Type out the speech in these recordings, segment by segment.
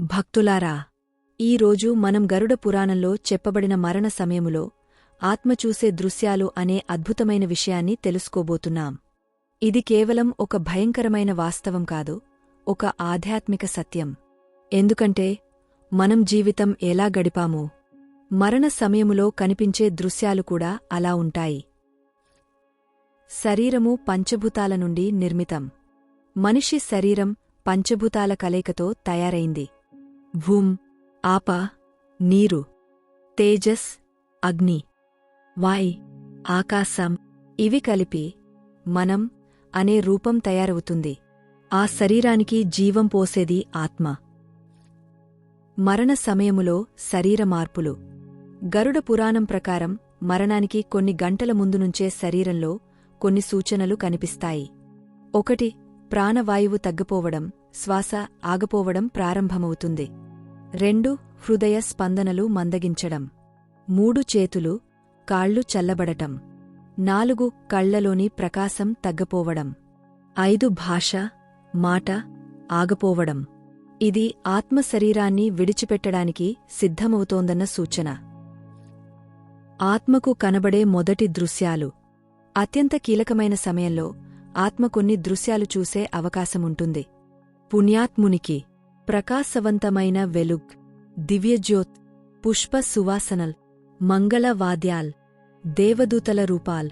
భక్తులారా ఈరోజు మనం గరుడ పురాణంలో చెప్పబడిన మరణ సమయములో ఆత్మ చూసే దృశ్యాలు అనే అద్భుతమైన విషయాన్ని తెలుసుకోబోతున్నాం. ఇది కేవలం ఒక భయంకరమైన వాస్తవం కాదు ఒక ఆధ్యాత్మిక సత్యం. ఎందుకంటే మనం జీవితం ఎలా గడిపామో మరణ సమయములో కనిపించే దృశ్యాలు కూడా అలా ఉంటాయి. శరీరము పంచభూతాల నుండి నిర్మితం. మనిషి శరీరం పంచభూతాల కలయికతో తయారైంది. భూమ్ ఆప నీరు తేజస్ అగ్ని వాయ్ ఆకాశం ఇవి కలిపి మనం అనే రూపం తయారవుతుంది. ఆ శరీరానికి జీవం పోసేది ఆత్మ. మరణ సమయములో శరీర మార్పులు. గరుడ పురాణం ప్రకారం మరణానికి కొన్ని గంటల ముందు నుంచే శరీరంలో కొన్ని సూచనలు కనిపిస్తాయి. ఒకటి ప్రాణవాయువు తగ్గిపోవడం. శ్వాస ఆగపోవడం ప్రారంభమవుతుంది. రెండు హృదయ స్పందనలు మందగించడం. మూడు చేతులు కాళ్ళు చల్లబడటం. నాలుగు కళ్ళలోని ప్రకాశం తగ్గపోవడం. ఐదు భాష మాట ఆగపోవడం. ఇది ఆత్మశరీరాన్ని విడిచిపెట్టడానికి సిద్ధమవుతోందన్న సూచన. ఆత్మకు కనబడే మొదటి దృశ్యాలు. అత్యంత కీలకమైన సమయంలో ఆత్మ కొన్ని దృశ్యాలు చూసే అవకాశముంటుంది. పుణ్యాత్మునికి ప్రకాశవంతమైన వెలుగ్ దివ్యజ్యోత్ పుష్ప సువాసనల్ మంగళ వాద్యాల్ దేవదూతల రూపాల్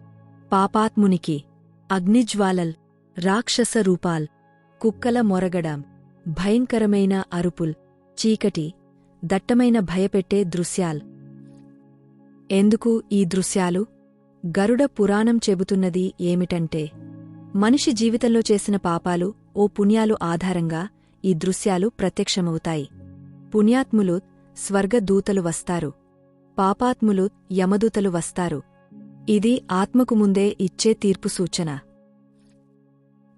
పాపాత్మునికి అగ్నిజ్వాలల్ రాక్షస రూపాల్ కుక్కల మొరగడం భయంకరమైన అరుపుల్ చీకటి దట్టమైన భయపెట్టే దృశ్యాల్. ఎందుకు ఈ దృశ్యాలు? గరుడ పురాణం చెబుతున్నది ఏమిటంటే మనిషి జీవితంలో చేసిన పాపాలు ఓ పుణ్యాలు ఆధారంగా ఈ దృశ్యాలు ప్రత్యక్షమవుతాయి. పుణ్యాత్ములు స్వర్గదూతలు వస్తారు. పాపాత్ములు యమదూతలు వస్తారు. ఇది ఆత్మకు ముందే ఇచ్చే తీర్పు సూచన.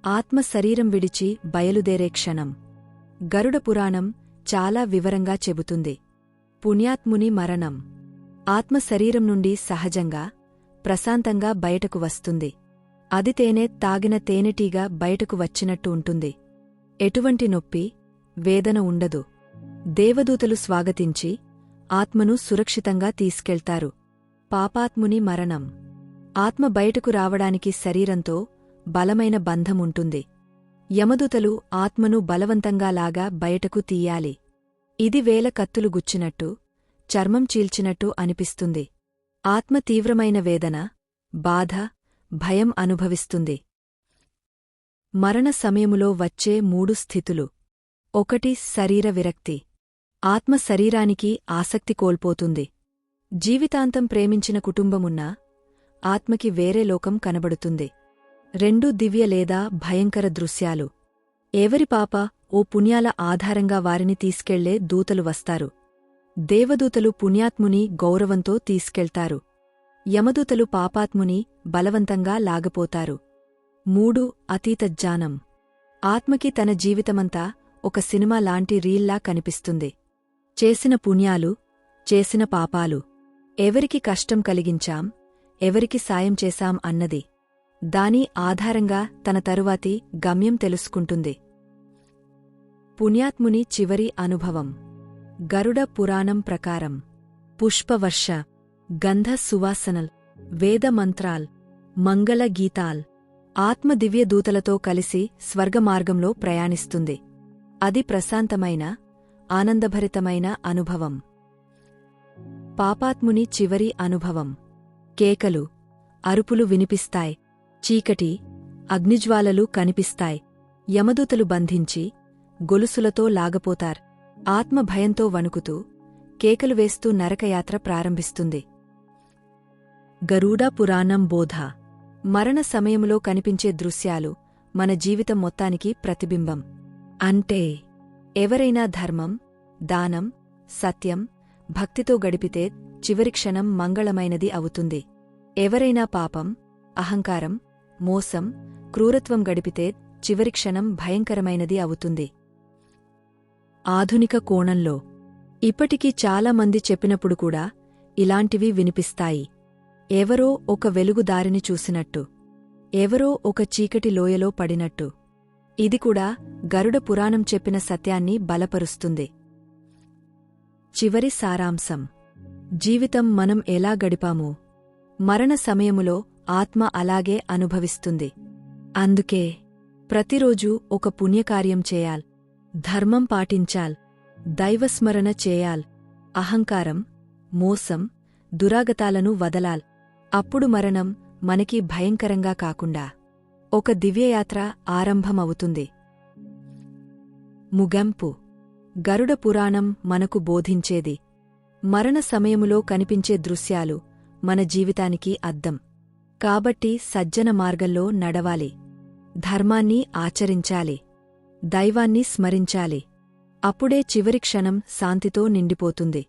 ఆత్మ శరీరం విడిచి బయలుదేరే క్షణం. గరుడ పురాణం చాలా వివరంగా చెబుతుంది. పుణ్యాత్ముని మరణం. ఆత్మ శరీరం నుండి సహజంగా ప్రశాంతంగా బయటకు వస్తుంది. అది తేనె తాగిన తేనెటీగా బయటకు వచ్చినట్టు ఉంటుంది. ఎటువంటి నొప్పి వేదన ఉండదు. దేవదూతలు స్వాగతించి ఆత్మను సురక్షితంగా తీసుకెళ్తారు. పాపాత్ముని మరణం. ఆత్మ బయటకు రావడానికి శరీరంతో బలమైన బంధముంటుంది. యమదూతలు ఆత్మను బలవంతంగా లాగా బయటకు తీయాలి. ఇది వేల కత్తులు గుచ్చినట్టు చర్మం చీల్చినట్టు అనిపిస్తుంది. ఆత్మ తీవ్రమైన వేదన బాధ భయం అనుభవిస్తుంది. మరణ సమయములో వచ్చే మూడు స్థితులు. ఒకటి శరీర విరక్తి. ఆత్మ శరీరానికి ఆసక్తి కోల్పోతుంది. జీవితాంతం ప్రేమించిన కుటుంబమున్నా ఆత్మకి వేరే లోకం కనబడుతుంది. రెండు దివ్య లేదా భయంకర దృశ్యాలు. ఎవరి పాప ఓ పుణ్యాల ఆధారంగా వారిని తీసుకెళ్ళే దూతలు వస్తారు. దేవదూతలు పుణ్యాత్ముని గౌరవంతో తీసుకెళ్తారు. యమదూతలు పాపాత్ముని బలవంతంగా లాగపోతారు. మూడు అతీత జ్ఞానం ఆత్మకి తన జీవితమంతా ఒక సినిమా లాంటి రీల్లా కనిపిస్తుంది. చేసిన పుణ్యాలు చేసిన పాపాలు. ఎవరికి కష్టం కలిగించాం ఎవరికి సాయం చేశాం అన్నది. దాని ఆధారంగా తన తరువాతి గమ్యం తెలుసుకుంటుంది. పుణ్యాత్ముని చివరి అనుభవం. గరుడ పురాణం ప్రకారం. పుష్పవర్ష. గంధ సువాసనల్ వేదమంత్రాల్ మంగళ గీతాల్ ఆత్మ దివ్యదూతలతో కలిసి స్వర్గమార్గంలో ప్రయాణిస్తుంది. అది ప్రశాంతమైన ఆనందభరితమైన అనుభవం. పాపాత్ముని చివరి అనుభవం. కేకలు అరుపులు వినిపిస్తాయి. చీకటి అగ్నిజ్వాలలు కనిపిస్తాయి. యమదూతలు బంధించి గొలుసులతో లాగపోతార్. ఆత్మ భయంతో వణుకుతూ కేకలు వేస్తూ నరకయాత్ర ప్రారంభిస్తుంది. గరుడా పురాణం బోధ. మరణ సమయంలో కనిపించే దృశ్యాలు మన జీవితం మొత్తానికి ప్రతిబింబం. అంటే ఎవరైనా ధర్మం దానం సత్యం భక్తితో గడిపితే చివరి క్షణం మంగళమైనది అవుతుంది. ఎవరైనా పాపం అహంకారం మోసం క్రూరత్వం గడిపితే చివరి క్షణం భయంకరమైనది అవుతుంది. ఆధునిక కోణంలో ఇప్పటికీ చాలామంది చెప్పినప్పుడు కూడా ఇలాంటివి వినిపిస్తాయి. ఎవరో ఒక వెలుగుదారిని చూసినట్టు. ఎవరో ఒక చీకటి లోయలో పడినట్టు. ఇది కూడా గరుడ పురాణం చెప్పిన సత్యాన్ని బలపరుస్తుంది. చివరి సారాంశం. జీవితం మనం ఎలా గడిపామో? మరణ సమయములో ఆత్మ అలాగే అనుభవిస్తుంది. అందుకే ప్రతిరోజూ ఒక పుణ్యకార్యం చేయాల్. ధర్మం పాటించాల్. దైవస్మరణ చేయాల్. అహంకారం మోసం దురాగతాలను వదలాల్. అప్పుడు మరణం మనకి భయంకరంగా కాకుండా ఒక దివ్యయాత్ర ఆరంభమవుతుంది. ముగంపు. గరుడ పురాణం మనకు బోధించేది. మరణ సమయములో కనిపించే దృశ్యాలు మన జీవితానికి అద్దం. కాబట్టి సజ్జన మార్గంలో నడవాలి. ధర్మాన్ని ఆచరించాలి. దైవాన్ని స్మరించాలి. అప్పుడే చివరి క్షణం శాంతితో నిండిపోతుంది.